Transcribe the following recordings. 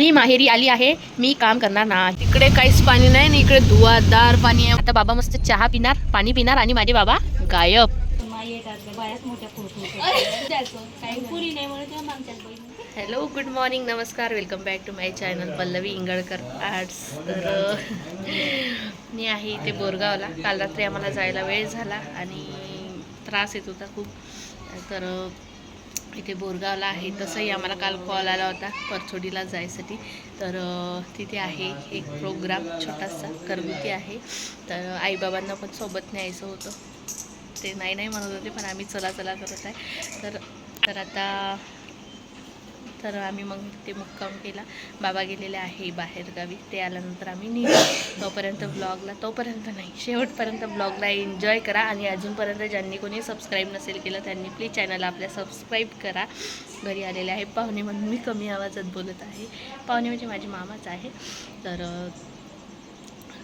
मी माहेरी आली आहे. मी काम करणार नाही. इकडे काहीच पाणी नाही आणि इकडे धुवादार पाणी आहे. आता बाबा मस्त चहा पिणार पाणी पिणार आणि माझे बाबा गायब. हॅलो गुड मॉर्निंग नमस्कार welcome back to my channel Pallavi Ingalkar arts तर मी आहे इथे बोरगावला. काल रात्री आम्हाला जायला वेळ झाला आणि त्रास येत होता खूप. तर इथे बोरगावला आहे. तसंही आम्हाला काल कॉल आला होता परछोडीला जायसाठी. तर तिथे आहे एक प्रोग्राम छोटासा घरगुती आहे. तर आईबाबांना पण सोबत न्यायचं होतं. ते नाही नाही म्हणत होते पण आम्ही चला चला करत आहे. तर तर आता तर आम्ही मग ते मुक्काम केला. बाबा गेलेले आहे बाहेरगावी ते आल्यानंतर आम्ही निघू. तोपर्यंत ब्लॉगला तोपर्यंत नाही. शेवटपर्यंत ब्लॉगला एन्जॉय करा आणि अजूनपर्यंत ज्यांनी कोणी सबस्क्राईब नसेल केलं त्यांनी प्लीज चॅनलला आपल्या सबस्क्राईब करा. घरी आलेले आहे. पाहुणे म्हणून मी कमी आवाजात बोलत आहे. पाहुणे म्हणजे माझे मामाच आहे. तर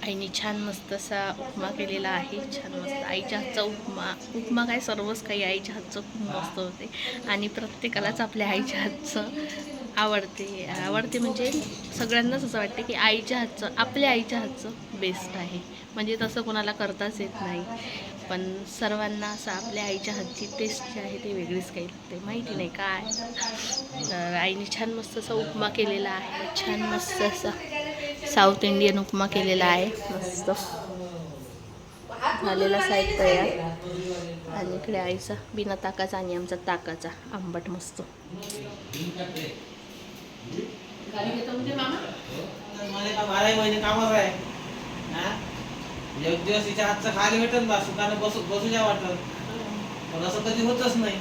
आईने छान मस्त असा उपमा केलेला आहे छान मस्त आईच्या हातचा उपमा. उपमा काय सर्वच काही आईच्या हातचं खूप मस्त होते. आणि प्रत्येकालाच आपल्या आईच्या हातचं आवडते. आवडते म्हणजे सगळ्यांनाच असं वाटते की आईच्या हातचं आपल्या आईच्या हातचं बेस्ट आहे. म्हणजे तसं कोणाला करताच येत नाही. पण सर्वांना असं आपल्या आईच्या हातची टेस्ट जी आहे ती वेगळीच काही लागते. माहिती नाही काय. तर आईने छान मस्त असा उपमा केलेला आहे. छान मस्त असा साऊथ इंडियन उपमा केलेला आहे. मस्त. झालेला साईड तयार. आणि इकडे आईचा बिना ताकाचा आणि आमचा ताकाचा आंबट मस्त. हा? एक दिवस तिच्या हातचं खाली भेटन बा सुखानं बसू बसू द्या वाटत. पण असं कधी होतच नाही.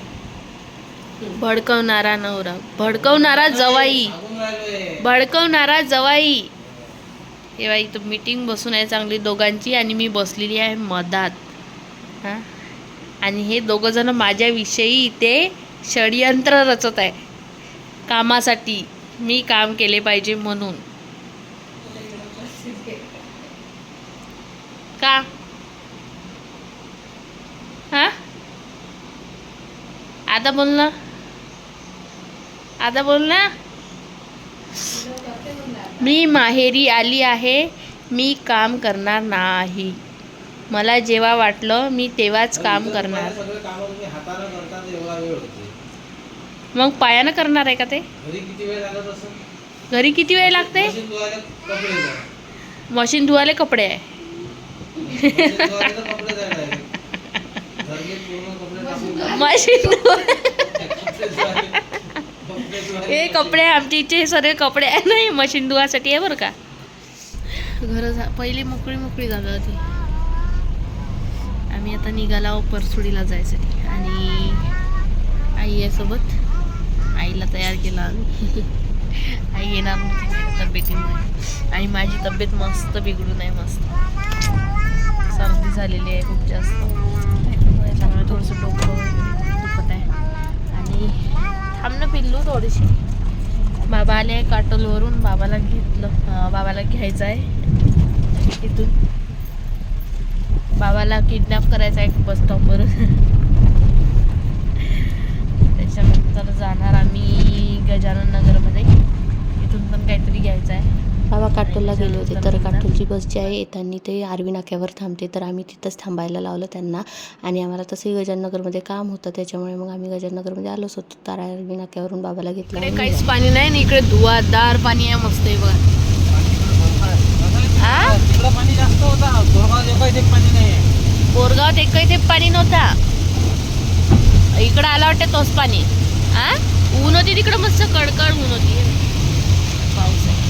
भडकवणारा नवरा. भडकवणारा जवाई. भडकवणारा जवाई. हे बाई इथं मीटिंग बसून आहे चांगली दोघांची आणि मी बसलेली आहे मधात. हां? आणि हे दोघंजणं माझ्याविषयी इथे षडयंत्र रचत आहे. कामासाठी मी काम केले पाहिजे म्हणून. का? हा? आता बोल ना. आता बोल ना. मी माहेरी आली आहे मी काम करणार नाही. मला जेव्हा वाटलं मी तेव्हाच काम करणार. मग पायानं करणार आहे का ते? घरी किती वेळ लागत मशीन धुवायला कपडे आहे. मशीन धुवा कपडे धुवायला- कपडे धुवायला हे कपडे आमच्या इथे सगळे कपडे आहे नाही मशीन धुवासाठी आहे बरं का. घर झा पहिली मोकळी मोकळी जागा होती. आम्ही आता निघाला परसुडीला जायसाठी. आणि आई आहे सोबत. आईला तयार केला आम्ही. आई येणार नव्हती तब्येतीमुळे. आणि माझी तब्येत मस्त बिघडून आहे मस्त. सर्दी झालेली आहे खूप जास्त. त्यामुळे थोडंसं डोकं वगैरे दुखत आहे आणि थांब ना पिल्लू थोडीशी. बाबा आले काटोलवरून बाबाला घेतलं बाबाला घ्यायचं आहे इथून. बाबाला किडनॅप करायचा आहे बस स्टॉपवरून त्याच्यानंतर जाणार आम्ही गजानन नगरमध्ये इथून पण काहीतरी घ्यायचं आहे बाबा काटोलला गेले होते. तर काटोलची बस जी आहे येताना ते आरवी नाक्यावर थांबते. तर आम्ही तिथंच थांबायला लावलं त्यांना. आणि आम्हाला तसंही गजाननगरमध्ये काम होतं. त्याच्यामुळे मग आम्ही गजाननगरमध्ये आलोच होतो. तर आरवी नाक्यावरून बाबाला घेतलं. काहीच पाणी नाही आणि इकडे धुवादार पाणी आहे मस्त आहे बघा. आ? तिकडं पाणी जास्त होता. पाणी नाही बोरगावात एकही ते पाणी नव्हता. इकडं आला वाटतं तोच पाणी. आ? ऊन होती तिकडं मस्त कडकड ऊन होती पाऊस आहे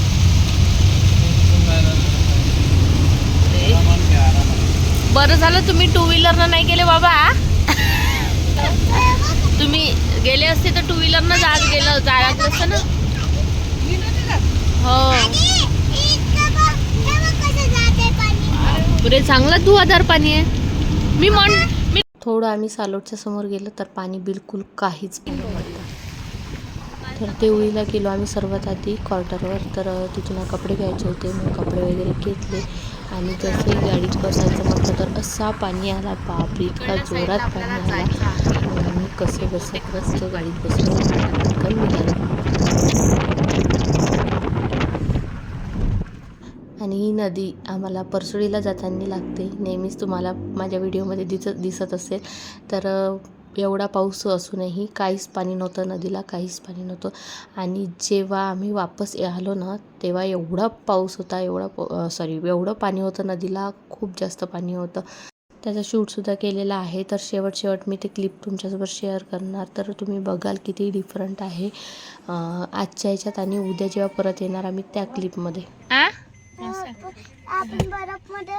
बरं झालं तुम्ही टू व्हीलरनं नाही गेले बाबा. तुम्ही गेले असते तर टू व्हीलरनं जात गेलं जायचं असतं ना. हो. पुरे चांगलं धुवाधार पाणी आहे. मी म्हण मी थोडं आम्ही सालोडच्या समोर गेलो तर पाणी बिलकुल काहीच तर तर देवळीला गेलो आम्ही सर्वात आधी क्वार्टरवर तर तिथून कपडे घ्यायचे होते. मग कपडे वगैरे घेतले. आणि जसे गाडीत बसायचं म्हटलं तर असा पाणी आला. बापरे इतका जोरात पाणी आला. मग आम्ही कसे बसे मस्त गाडीत बसलो. आणि पटकन निघालो नदी आम्हाला परसुळीला जाताना लागते. नेहमीच तुम्हाला माझ्या व्हिडिओमध्ये दिसत दिसत असेल. तर एवढा पाऊस असूनही काहीच पाणी नव्हतं नदीला काहीच पाणी नव्हतं. आणि जेव्हा आम्ही वापस आलो ना तेव्हा एवढा पाऊस होता एवढा सॉरी एवढं पाणी होतं नदीला खूप जास्त पाणी होतं. त्याचा शूटसुद्धा केलेला आहे. तर शेवट शेवट मी ते क्लिप तुमच्यासोबत शेअर करणार. तर तुम्ही बघाल किती डिफरंट आहे. आजच्या ह्याच्यात आणि उद्या जेव्हा परत येणार आम्ही त्या क्लिपमध्ये आ? आपण बर्फमध्ये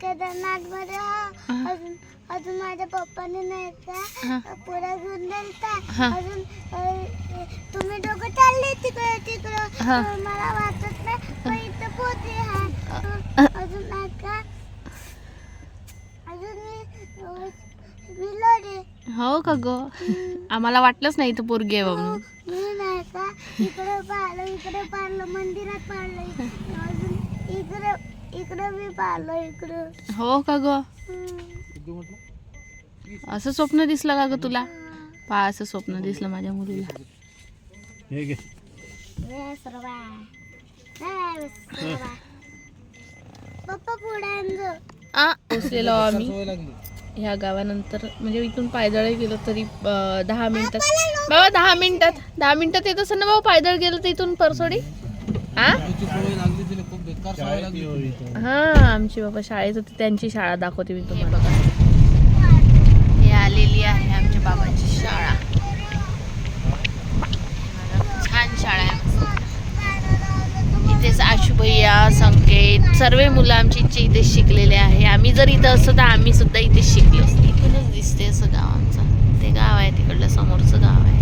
केदारनाथमध्ये अजून अजून माझ्या पप्पाने नाही का पुरा घेऊन दिलता अजून तुम्ही दोघं चालले तिकडे तिकडं. हा. मला वाटत नाही इथं पोते आहे अजून नाही का अजून मी हो का ग? आम्हाला वाटलंच नाही इथं पोरगी आहे नाही का इकडे पाहिलं इकडे पाहिलं मंदिरात पाहिलं. इकडे इकडे मी पाहिलं इकडं. हो का ग? हम्म. असं स्वप्न दिसलं का ग तुला? पा असं स्वप्न दिसलं माझ्या मुलीला. पप्पा पुढे. आ पोचलेलो आम्ही. ह्या गावानंतर म्हणजे इथून पायदळ गेलो तरी अं, दहा मिनिटात बाबा दहा मिनिटात दहा मिनिटात येत असं ना बाबा पायदळ गेलं तर इथून परसोडी. हा हा आमची बाबा शाळेत होती त्यांची शाळा दाखवते मी तुम्हाला. बघा हे आलेली आहे आमच्या बाबांची शाळा. छान शाळा आहे. इथेच आशुभैया संकेत सर्व मुलं आमची इथे इथे शिकलेले आहे. आम्ही जर इथं असतो तर आम्ही सुद्धा इथे शिकलो. असतो इथूनच दिसते असं गाव आमचं. ते गाव आहे तिकडलं समोरचं गाव आहे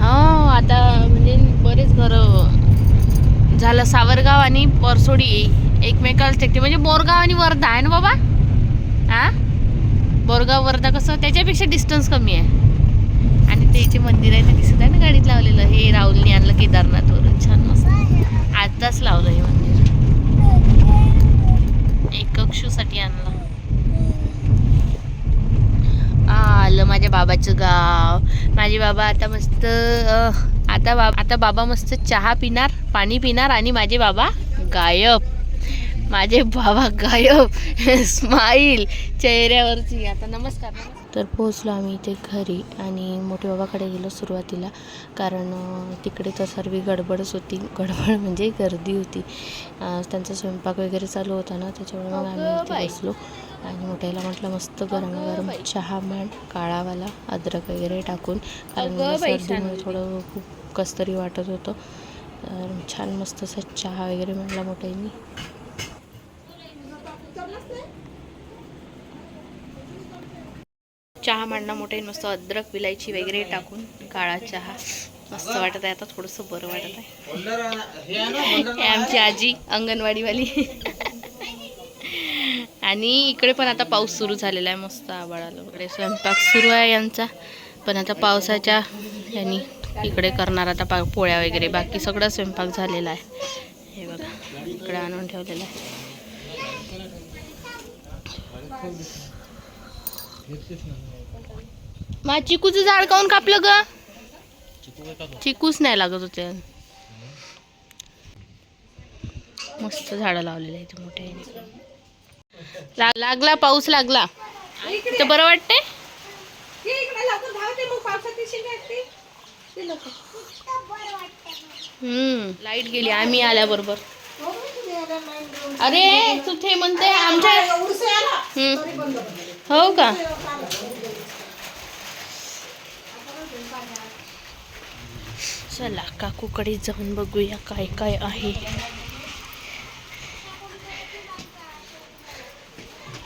हो आता म्हणजे बरेच आपलं सावरगाव आणि परसोडी एकमेकाला टेकते. म्हणजे बोरगाव आणि वर्धा आहे ना बाबा? हा बोरगाव वर्धा कसं? त्याच्यापेक्षा डिस्टन्स कमी आहे. आणि ते मंदिर आहे ते दिसत आहे ना गाडीत लावलेलं? हे राहुलने आणलं केदारनाथवरून छान मस्त. आताच लावलं हे मंदिर. एक कक्षूसाठी आणलं. आलं माझ्या बाबाचं गाव. माझे बाबा आता मस्त आता बा आता बाबा मस्त चहा पिणार पाणी पिणार आणि माझे बाबा गायब. माझे बाबा गायब. स्माईल चेहऱ्यावरची. आता नमस्कार. तर पोहोचलो आम्ही इथे घरी आणि मोठे बाबाकडे गेलो सुरुवातीला. कारण तिकडे तर सर्व गडबडच होती. गडबड म्हणजे गर्दी होती. त्यांचा स्वयंपाक वगैरे चालू होता ना त्याच्यामुळे मग आम्ही इथे. बसलो. आणि मोठ्याला म्हटलं मस्त गरम गरम चहा मांड काळावाला अद्रक वगैरे टाकून. कारण सर्दीमुळे. थोडं खूप कसतरी वाटत होतं. तर छान मस्त असा चहा वगैरे म्हटला मोठ्यांनी. चहा मांडणं मोठे मस्त अद्रक विलायची वगैरे टाकून काळा चहा. मस्त वाटत आहे आता थोडंसं बरं वाटत आहे. आमची आजी अंगणवाडीवाली. आणि इकडे पण आता पाऊस सुरू झालेला आहे मस्त आबाळाला वगैरे. स्वयंपाक सुरू आहे यांचा. पण आता पावसाच्या यांनी इकडे करणार आता पा पोळ्या वगैरे बाकी सगळं स्वयंपाक झालेला आहे. हे बघा इकडे आणून ठेवलेलं आहे. मा चिकूचं झाड काऊन कापलं ग? चिकूच नाही लागत होते. मस्त झाडं लावलेली आहे मोठे लागला पाऊस लागला. तर बरं वाटते लाइट गेली आम्ही आल्याबरोबर. अरे तू ते म्हणते आमच्या. हो का? चला काकूकडे जाऊन बघूया काय काय आहे.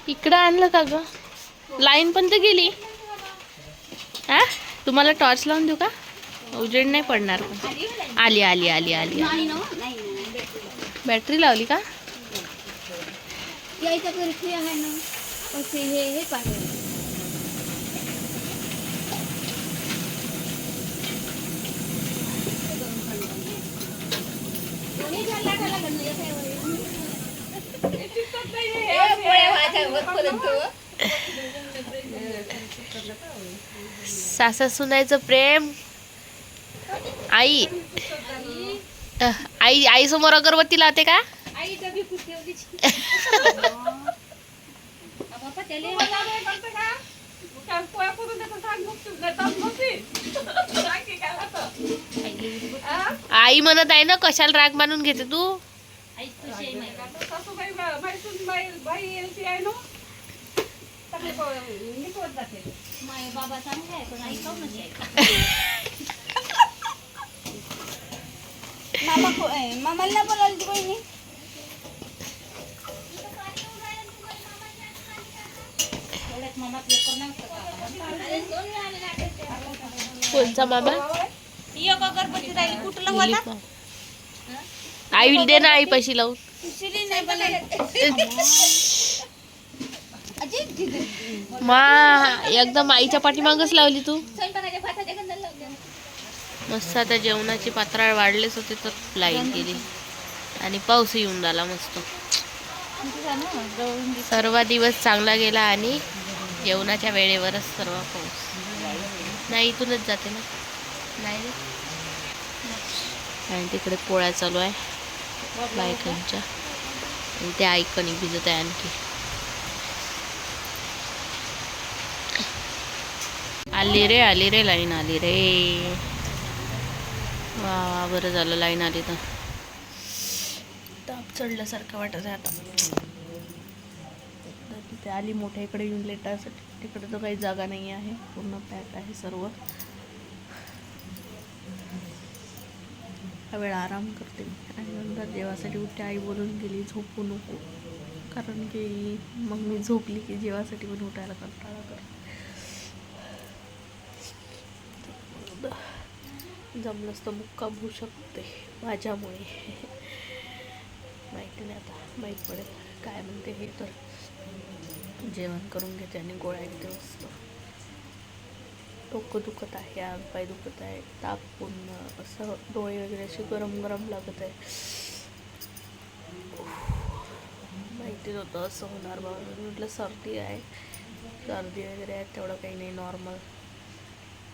इकडं आणलं का ग? लाईन पण तर गेली. हा? तुम्हाला टॉर्च लावून देऊ का? उजेड नाही पडणार. पण आली आली आली आली. बॅटरी लावली का? सासा सुनायचं प्रेम. आई. आई आई समोर अगरबत्ती लावते का? आई म्हणत आहे ना कशाला राग मानून घेते तू? मामाला बोलावली ती बहिणी कोणचा मामा एक अगरबत्ती राहिली. आई विल दे ना आई पैसे लावून शिली नाही मा एकदम आईच्या पाठीमागच लावली तू मस्त आता जेवणाची पात्राळ वाढलेच होते तर लाईन गेली. आणि पाऊस येऊन झाला मस्त. सर्व दिवस चांगला गेला आणि जेवणाच्या वेळेवरच सर्व पाऊस. नाही इथूनच जाते ना. नाही आणि तिकडे पोळ्या चालू आहे. बायकांच्या. आणि ते ऐकणी भिजत आहे आणखी. आली रे आली रे लाईन आली रे. वा बरं झालं लाईन आली तर. ताप चढल्यासारखं वाटत आहे आता. तर तिथे आली मोठ्या इकडे येऊन लेटासाठी. तिकडे तर काही जागा नाही आहे पूर्ण पॅक आहे सर्व. हा वेळ आराम करते मी. आणि नंतर देवासाठी उठते आई बोलून गेली झोपू नको. कारण की मग मी झोपली की जेवासाठी पण उठायला कंटाळा करते. जमलंच तर मुक्का होऊ शकते माझ्यामुळे. माहिती नाही आता माहीत पडेल. काय म्हणते हे तर. जेवण करून घेते आणि गोळ्या घेते मस्त. डोकं दुखत आहे अंगपाय दुखत आहे ताप पूर्ण. असं डोळे वगैरे असे गरम गरम लागत आहे. माहिती नव्हतं असं होणार बाबा म्हटलं सर्दी आहे. सर्दी वगैरे आहे तेवढं काही नाही नॉर्मल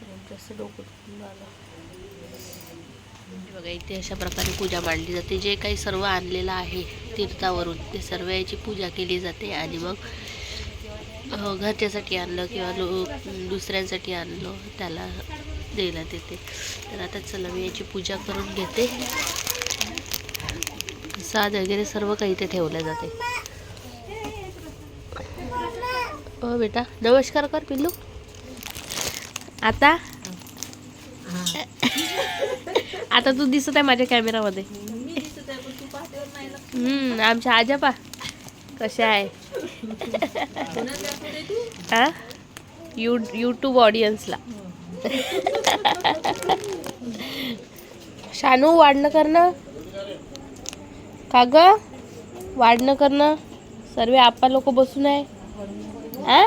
डोकं दुखून झालं. म्हणजे बघा इथे अशा प्रकारे पूजा मांडली जाते. जे काही सर्व आणलेलं आहे तीर्थावरून ते सर्व याची पूजा केली जाते. आणि मग घरच्यासाठी आणलं किंवा लो दुसऱ्यांसाठी आणलं त्याला द्यायला देते. तर आता चला मी याची पूजा करून घेते. साज वगैरे सर्व काही इथे ठेवलं जाते. हो बेटा नमस्कार कर पिल्लू. आता? आता तू दिसत आहे माझ्या कॅमेरामध्ये. हम्म आमच्या आजापा कशा आहे? हा? यू यूट्यूब ऑडियन्सला शानू वाढणं करणं? का ग? वाढणं करणं? सर्व आपा लोक बसून आहे. हा?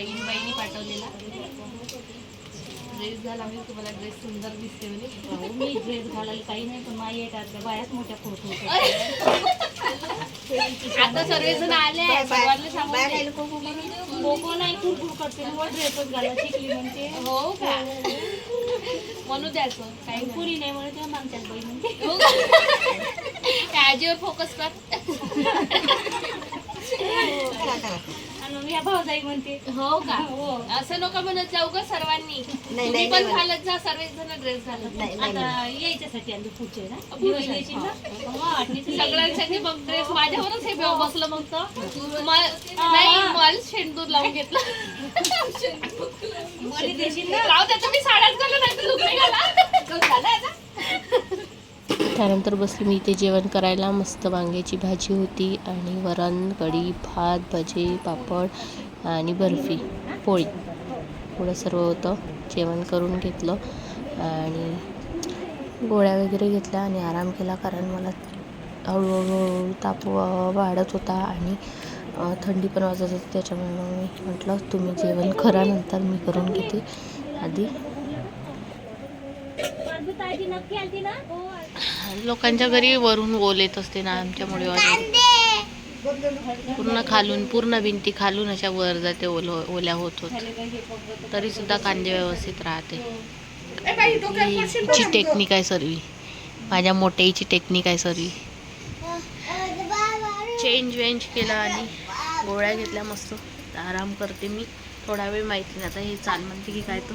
इनबाईने पाठवलेला ड्रेस घाला मी तुम्हाला ड्रेस सुंदर दिसते म्हणे. मी ड्रेस घालायला काही नाही पण माझ्या येतात बायाच मोठ्या फोटो आता सर्वजण आले आहे सर्वांना सांगून लोक नाही कुरकुर करते व ड्रेसच घाला शिकली म्हणते हो का? म्हणू द्यायचं काही पुरी नाही म्हणते तेव्हा मागच्याच बाई म्हणते हो आजीवर फोकस कर. आणि मग या भाऊजाई म्हणते हो का? हो असं नका म्हणत जाऊ का सर्वांनी. तुम्ही पण घालत जा सर्वच जण ड्रेस घालत जा. आता यायच्यासाठी आम्ही पुढचे ना. पुढचे, दिवस येशील ना? हा, वाटणीचं सगळ्यांसाठी मग ड्रेस माझ्यावरच हे बेव बसलं मग तर. म- नाही मला शेंदूर लावून घेतलं. मध्ये देशील ना? राहू द्या तुम्ही साड्याच घाला नाही तर लुगडे घाला. त्यानंतर बसली. मी इथे जेवण करायला मस्त वांग्याची भाजी होती आणि वरण कढी भात भजे पापड आणि बर्फी पोळी. एवढं सर्व होतं. जेवण करून घेतलं आणि गोळ्या वगैरे घेतल्या आणि आराम केला कारण मला हळूहळू ताप वाढत होता आणि थंडी पण वाजत होती. त्याच्यामुळे मग मी म्हटलं तुम्ही जेवण करा नंतर मी करून घेते. आधी बाजू ताजी नक्की आलती ना हो लोकांच्या घरी वरून ओल येत असते ना आमच्यामुळे पूर्ण खालून पूर्ण भिंती खालून अशा वर जाते ओल ओल्या होत होत. तरी सुद्धा कांदे व्यवस्थित राहते. हिची टेक्निक आहे सर्वी. माझ्या मोठ्याची टेक्निक आहे सर्वी. चेंज वेंज केला आणि गोळ्या घेतल्या मस्त. आराम करते मी. थोडा वेळ माहिती नाही. आता हे चाल म्हणते की काय तो.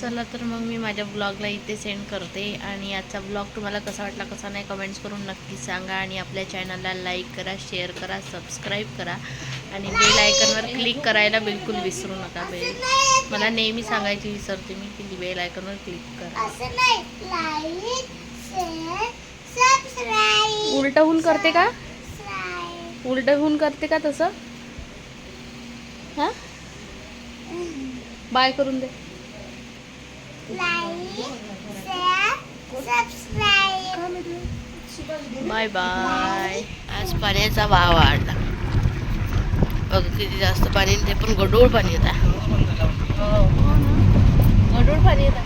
चला तर मग मी माझ्या ब्लॉगला इथे सेंड करते. आणि आजचा ब्लॉग तुम्हाला कसा वाटला कसा नाही कमेंट्स करून नक्की सांगा. आणि आपल्या चॅनलला लाईक करा शेअर करा सबस्क्राईब करा. आणि बेल आयकनवर क्लिक करायला बिलकुल विसरू नका बेल मला नेहमी सांगायची विसरते मी की बेल आयकनवर क्लिक करा. असं उलट होऊन करते का? सबस्क्राईब उलट होऊन करते का तसं? हां? बाय करून दे. बाय बाय आज पाण्याचा वाव वाढला. बघ किती जास्त पाणी ते पण गडूळ पाणी येत. आहे गडूळ पाणी येत